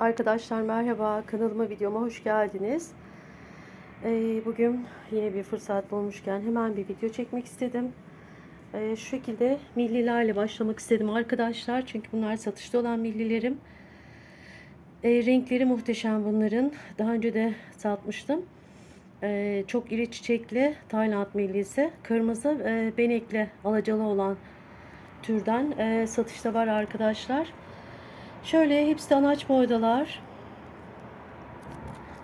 Arkadaşlar merhaba kanalıma videoma hoş geldiniz. Ee, bugün yine bir fırsat bulmuşken hemen bir video çekmek istedim. Ee, şu şekilde millilerle başlamak istedim arkadaşlar. Çünkü bunlar satışta olan millilerim. Ee, renkleri muhteşem bunların. Daha önce de satmıştım. Çok iri çiçekli Tayland millisi. Kırmızı benekli alacalı olan türden satışta var arkadaşlar. Şöyle hepsi de anaç boydalar.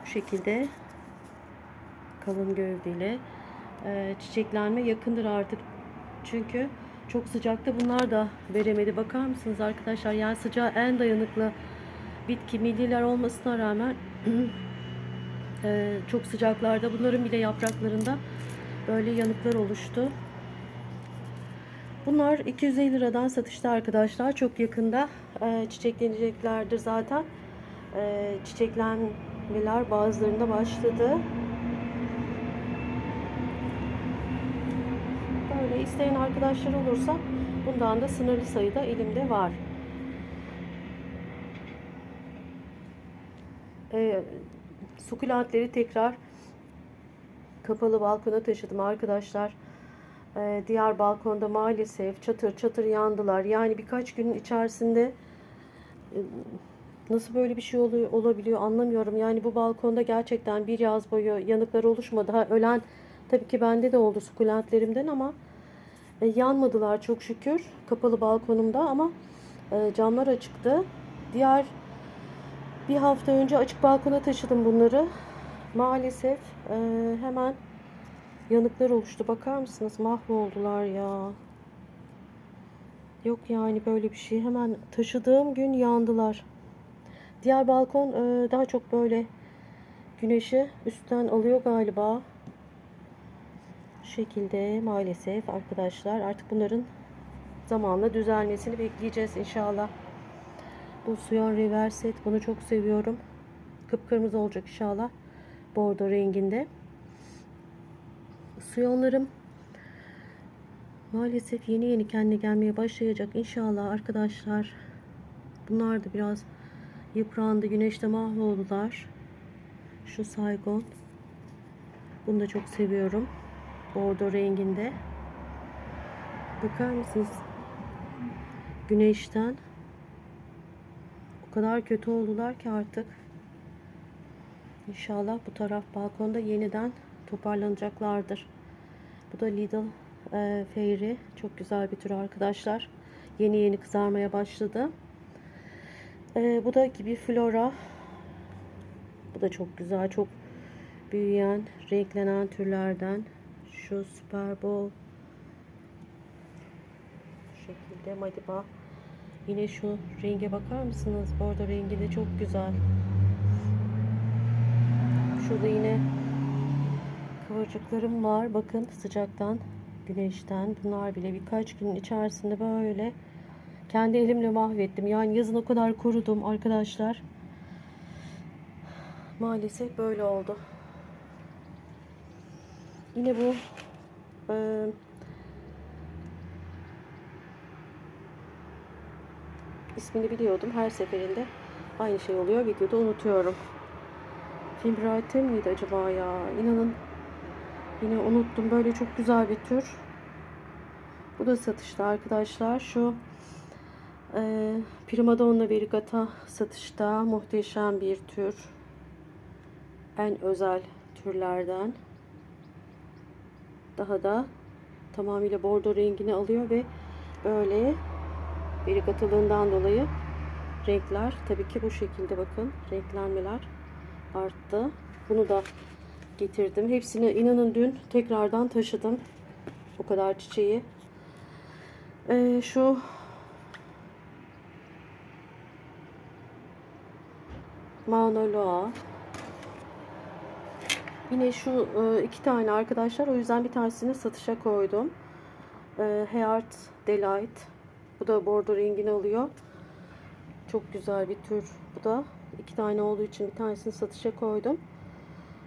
Bu şekilde kalın gövdeli. Ee, çiçeklenme yakındır artık. Çünkü çok sıcakta bunlar da veremedi. Bakar mısınız arkadaşlar? Yani sıcağa en dayanıklı bitki milliler olmasına rağmen e, çok sıcaklarda bunların bile yapraklarında böyle yanıklar oluştu. Bunlar 250 liradan satışta arkadaşlar. Çok yakında e, çiçekleneceklerdir zaten. E, çiçeklenmeler bazılarında başladı. Böyle isteyen arkadaşlar olursa bundan da sınırlı sayıda elimde var. E, sukulentleri tekrar kapalı balkona taşıdım arkadaşlar. Ee, diğer balkonda maalesef çatır çatır yandılar. Yani birkaç günün içerisinde e, nasıl böyle bir şey oluyor, olabiliyor anlamıyorum. Yani bu balkonda gerçekten bir yaz boyu yanıklar oluşmadı. Ha, ölen tabii ki bende de oldu sukulentlerimden ama e, yanmadılar çok şükür kapalı balkonumda ama e, camlar açıktı. Diğer bir hafta önce açık balkona taşıdım bunları. Maalesef e, hemen yanıklar oluştu. Bakar mısınız? Mahvoldular ya. Yok yani böyle bir şey. Hemen taşıdığım gün yandılar. Diğer balkon e, daha çok böyle güneşi üstten alıyor galiba. Şu şekilde maalesef arkadaşlar artık bunların zamanla düzelmesini bekleyeceğiz inşallah. Bu Suyon Reverset bunu çok seviyorum. Kıpkırmızı olacak inşallah. Bordo renginde. Suyonlarım maalesef yeni yeni kendine gelmeye başlayacak inşallah arkadaşlar. Bunlar da biraz yıprandı. Güneşte mahvoldular. Şu Saigon. Bunu da çok seviyorum. Bordo renginde. Bakar mısınız? Güneşten o kadar kötü oldular ki artık. İnşallah bu taraf balkonda yeniden toparlanacaklardır. Bu da Lidl e, Fairy. Çok güzel bir tür arkadaşlar. Yeni yeni kızarmaya başladı. E, bu da gibi Flora. Bu da çok güzel. Çok büyüyen, renklenen türlerden. Şu Super Bowl. Bu şekilde Madiba. Yine şu renge bakar mısınız? Bordo rengi de çok güzel. Şurada yine kıvırcıklarım var. Bakın sıcaktan, güneşten. Bunlar bile birkaç gün içerisinde böyle kendi elimle mahvettim. Yani yazın o kadar korudum arkadaşlar. Maalesef böyle oldu. Yine bu e, ismini biliyordum. Her seferinde aynı şey oluyor. Videoda unutuyorum. Fibrate miydi acaba ya? İnanın Yine unuttum. Böyle çok güzel bir tür. Bu da satışta arkadaşlar. Şu e, Primadonna Verigata satışta. Muhteşem bir tür. En özel türlerden. Daha da tamamıyla bordo rengini alıyor ve böyle verigatalığından dolayı renkler tabii ki bu şekilde bakın renklenmeler arttı. Bunu da getirdim. Hepsini inanın dün tekrardan taşıdım. O kadar çiçeği. Ee, şu Mauna Loa. Yine şu e, iki tane arkadaşlar. O yüzden bir tanesini satışa koydum. E, Heart Delight. Bu da bordo rengini alıyor. Çok güzel bir tür. Bu da iki tane olduğu için bir tanesini satışa koydum.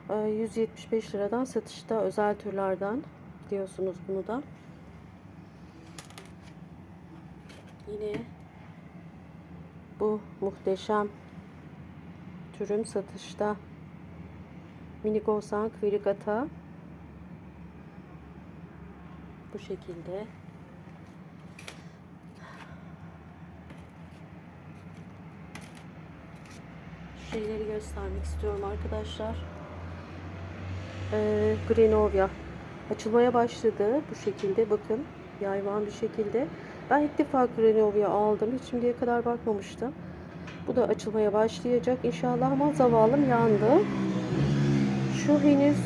175 liradan satışta özel türlerden diyorsunuz bunu da. Yine bu muhteşem türüm satışta. Mini Gosank Verigata. Bu şekilde. Şeyleri göstermek istiyorum arkadaşlar. Ee, Grenovia açılmaya başladı bu şekilde bakın yayvan bir şekilde. Ben ilk defa Grenovia aldım. Hiç şimdiye kadar bakmamıştım. Bu da açılmaya başlayacak inşallah ama zavallım yandı. Şu henüz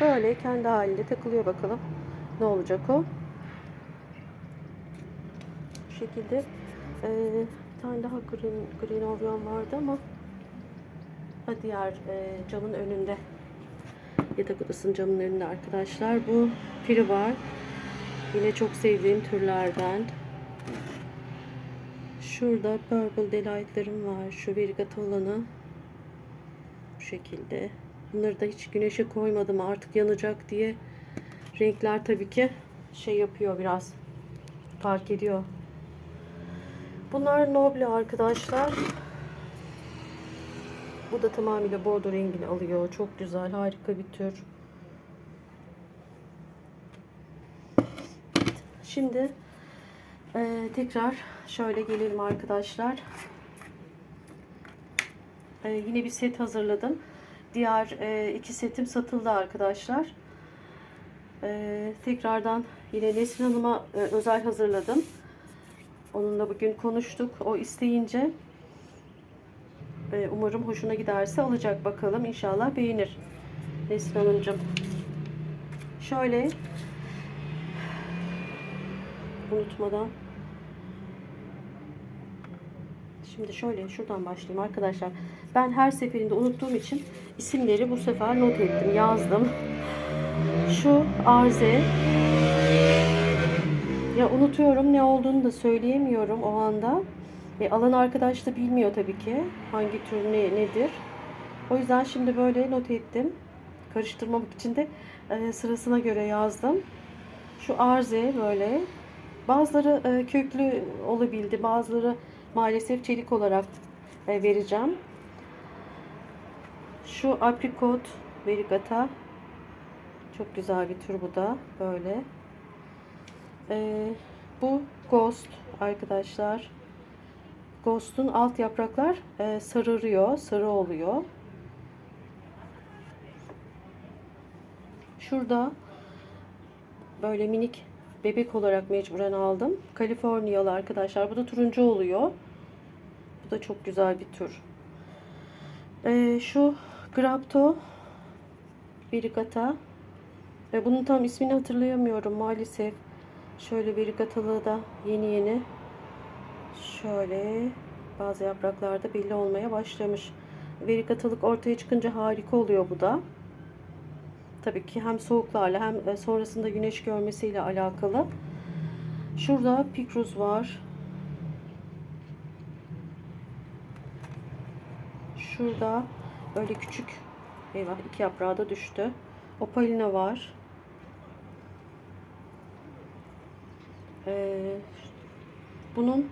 böyle kendi halinde takılıyor bakalım. Ne olacak o? Bu şekilde ee, bir tane daha green, Grenovia'm vardı ama diğer e, camın önünde yatak odasının camının önünde arkadaşlar. Bu piri var. Yine çok sevdiğim türlerden. Şurada Purple Delight'larım var. Şu Verigata olanı. Bu şekilde. Bunları da hiç güneşe koymadım artık yanacak diye. Renkler tabii ki şey yapıyor biraz. Fark ediyor. Bunlar Noble arkadaşlar. Bu da tamamıyla bordo rengini alıyor. Çok güzel, harika bir tür. Şimdi e, tekrar şöyle gelelim arkadaşlar. E, yine bir set hazırladım. Diğer e, iki setim satıldı arkadaşlar. E, tekrardan yine Nesrin Hanım'a e, özel hazırladım. Onunla bugün konuştuk. O isteyince umarım hoşuna giderse alacak bakalım. İnşallah beğenir. Nesrin Hanımcığım. Şöyle unutmadan Şimdi şöyle şuradan başlayayım arkadaşlar. Ben her seferinde unuttuğum için isimleri bu sefer not ettim, yazdım. Şu arze ya unutuyorum ne olduğunu da söyleyemiyorum o anda. E, alan arkadaş da bilmiyor tabii ki hangi tür ne nedir. O yüzden şimdi böyle not ettim. Karıştırmamak için de e, sırasına göre yazdım. Şu arze böyle. Bazıları e, köklü olabildi. Bazıları maalesef çelik olarak e, vereceğim. Şu aprikot verigata. Çok güzel bir tür bu da. Böyle. Ee, bu Ghost arkadaşlar. Ghost'un alt yapraklar e, sararıyor, sarı oluyor. Şurada böyle minik bebek olarak mecburen aldım. Kaliforniyalı arkadaşlar. Bu da turuncu oluyor. Bu da çok güzel bir tür. Ee, şu Grapto Verigata. Ve bunun tam ismini hatırlayamıyorum maalesef. Şöyle bir katılığı da yeni yeni şöyle bazı yapraklarda belli olmaya başlamış. Verikatılık ortaya çıkınca harika oluyor bu da. Tabii ki hem soğuklarla hem sonrasında güneş görmesiyle alakalı. Şurada pikruz var. Şurada böyle küçük eyvah iki yaprağı da düştü. Opalina var. Ee, bunun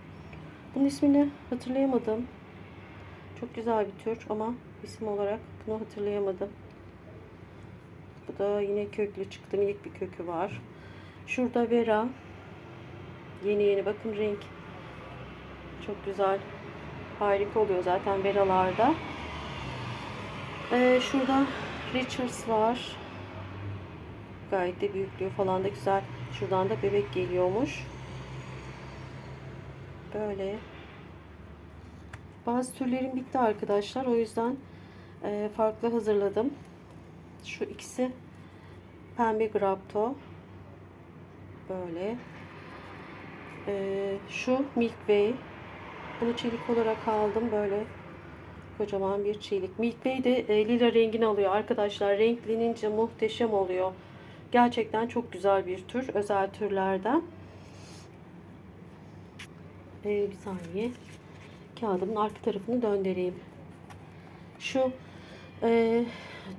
bunun ismini hatırlayamadım. Çok güzel bir tür ama isim olarak bunu hatırlayamadım. Bu da yine köklü çıktı. Minik bir kökü var. Şurada Vera. Yeni yeni bakın renk. Çok güzel. Harika oluyor zaten Vera'larda. Ee, şurada Richards var. Gayet de büyüklüğü falan da güzel. Şuradan da bebek geliyormuş. Böyle. Bazı türlerim bitti arkadaşlar. O yüzden e, farklı hazırladım. Şu ikisi pembe grapto. Böyle. E, şu Milkway. Bunu çelik olarak aldım. Böyle kocaman bir çelik. Milkway de e, lila rengini alıyor arkadaşlar. Renklenince muhteşem oluyor. Gerçekten çok güzel bir tür. Özel türlerden. Ee, bir saniye. Kağıdımın arka tarafını döndüreyim. Şu e,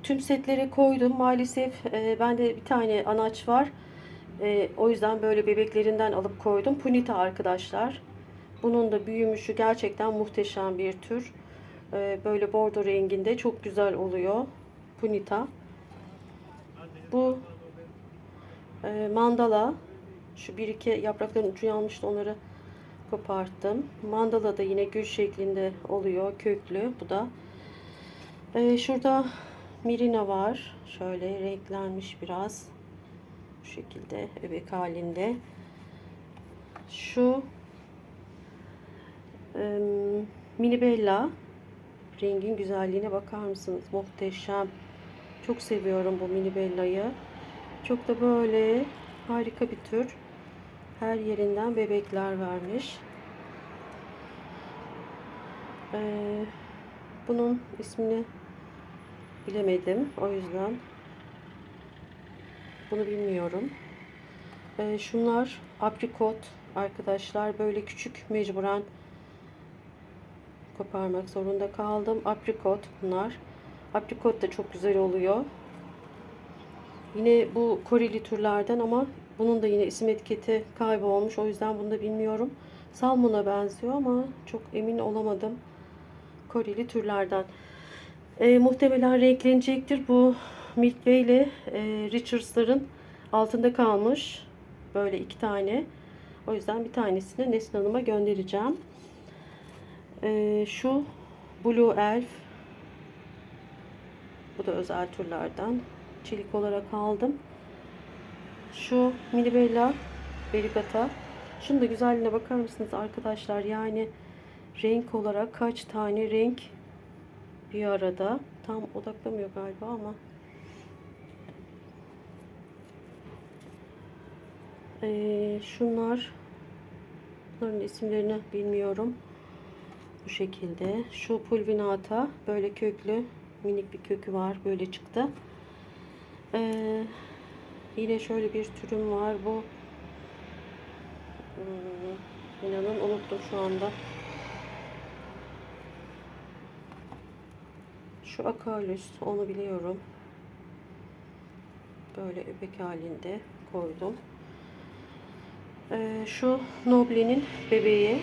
tüm setlere koydum. Maalesef e, bende bir tane anaç var. E, o yüzden böyle bebeklerinden alıp koydum. Punita arkadaşlar. Bunun da büyümüşü gerçekten muhteşem bir tür. Ee, böyle bordo renginde çok güzel oluyor. Punita. Bu e, mandala. Şu bir iki yaprakların ucu yanmıştı onları koparttım. Mandala da yine gül şeklinde oluyor. Köklü bu da. Ee, şurada mirina var. Şöyle renklenmiş biraz. Bu şekilde öbek halinde. Şu e, mini bella rengin güzelliğine bakar mısınız? Muhteşem. Çok seviyorum bu mini bella'yı. Çok da böyle harika bir tür. Her yerinden bebekler vermiş. Ee, bunun ismini bilemedim. O yüzden bunu bilmiyorum. Ee, şunlar aprikot arkadaşlar. Böyle küçük mecburen koparmak zorunda kaldım. Aprikot bunlar. Aprikot da çok güzel oluyor. Yine bu Koreli türlerden ama bunun da yine isim etiketi kaybolmuş. O yüzden bunu da bilmiyorum. Salmon'a benziyor ama çok emin olamadım. Koreli türlerden. E, muhtemelen renklenecektir. Bu Milkway ile e, Richards'ların altında kalmış. Böyle iki tane. O yüzden bir tanesini Nesli Hanım'a göndereceğim. E, şu Blue Elf. Bu da özel türlerden. Çelik olarak aldım. Şu Mini Bella Berigata. Şunun da güzelliğine bakar mısınız arkadaşlar? Yani renk olarak kaç tane renk bir arada. Tam odaklamıyor galiba ama. Ee, şunlar bunların isimlerini bilmiyorum. Bu şekilde. Şu pulvinata böyle köklü minik bir kökü var. Böyle çıktı. Ee, yine şöyle bir türüm var. Bu hmm, inanın unuttum şu anda. Şu akalüs onu biliyorum. Böyle öbek halinde koydum. Ee, şu Noble'nin bebeği.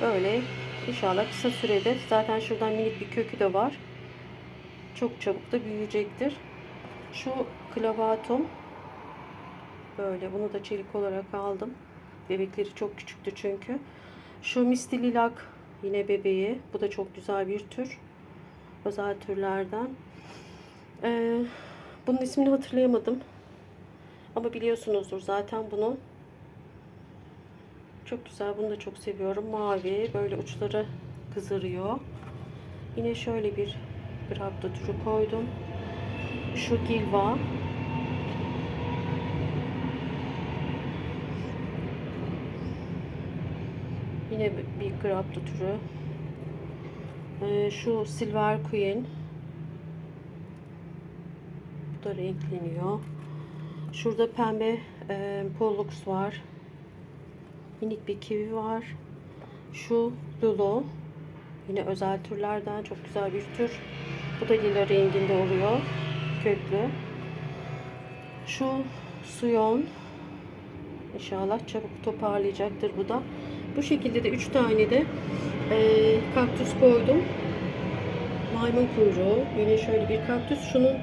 Böyle inşallah kısa sürede zaten şuradan minik bir kökü de var. Çok çabuk da büyüyecektir. Şu klavatum böyle bunu da çelik olarak aldım. Bebekleri çok küçüktü çünkü. Şu Misty Lilac yine bebeği. Bu da çok güzel bir tür. Özel türlerden. Ee, bunun ismini hatırlayamadım. Ama biliyorsunuzdur zaten bunu. Çok güzel. Bunu da çok seviyorum. Mavi. Böyle uçları kızarıyor. Yine şöyle bir grapta türü koydum. Şu gilva. Yine bir grapta türü. Ee, şu Silver Queen. Bu da renkleniyor. Şurada pembe e, Pollux var. Minik bir kivi var. Şu Lulu. Yine özel türlerden çok güzel bir tür. Bu da lila renginde oluyor. Köklü. Şu Suyon. İnşallah çabuk toparlayacaktır bu da. Bu şekilde de 3 tane de e, kaktüs koydum. Maymun kuyruğu. Yine şöyle bir kaktüs. Şunun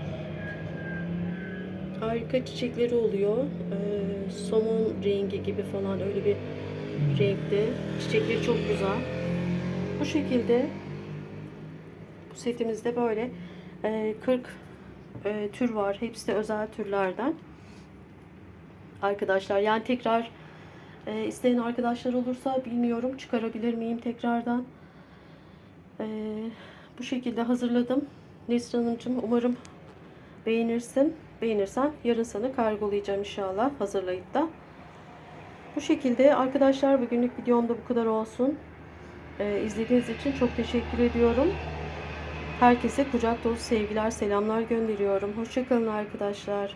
harika çiçekleri oluyor. E, somon rengi gibi falan öyle bir renkte. Çiçekleri çok güzel. Bu şekilde bu setimizde böyle e, 40 e, tür var. Hepsi de özel türlerden. Arkadaşlar yani tekrar e, isteyen arkadaşlar olursa bilmiyorum çıkarabilir miyim tekrardan. E, bu şekilde hazırladım. Nesrin Hanımcığım umarım beğenirsin. Beğenirsen yarın sana kargolayacağım inşallah hazırlayıp da. Bu şekilde arkadaşlar bugünlük videomda bu kadar olsun. E, izlediğiniz için çok teşekkür ediyorum. Herkese kucak dolu sevgiler, selamlar gönderiyorum. Hoşçakalın arkadaşlar.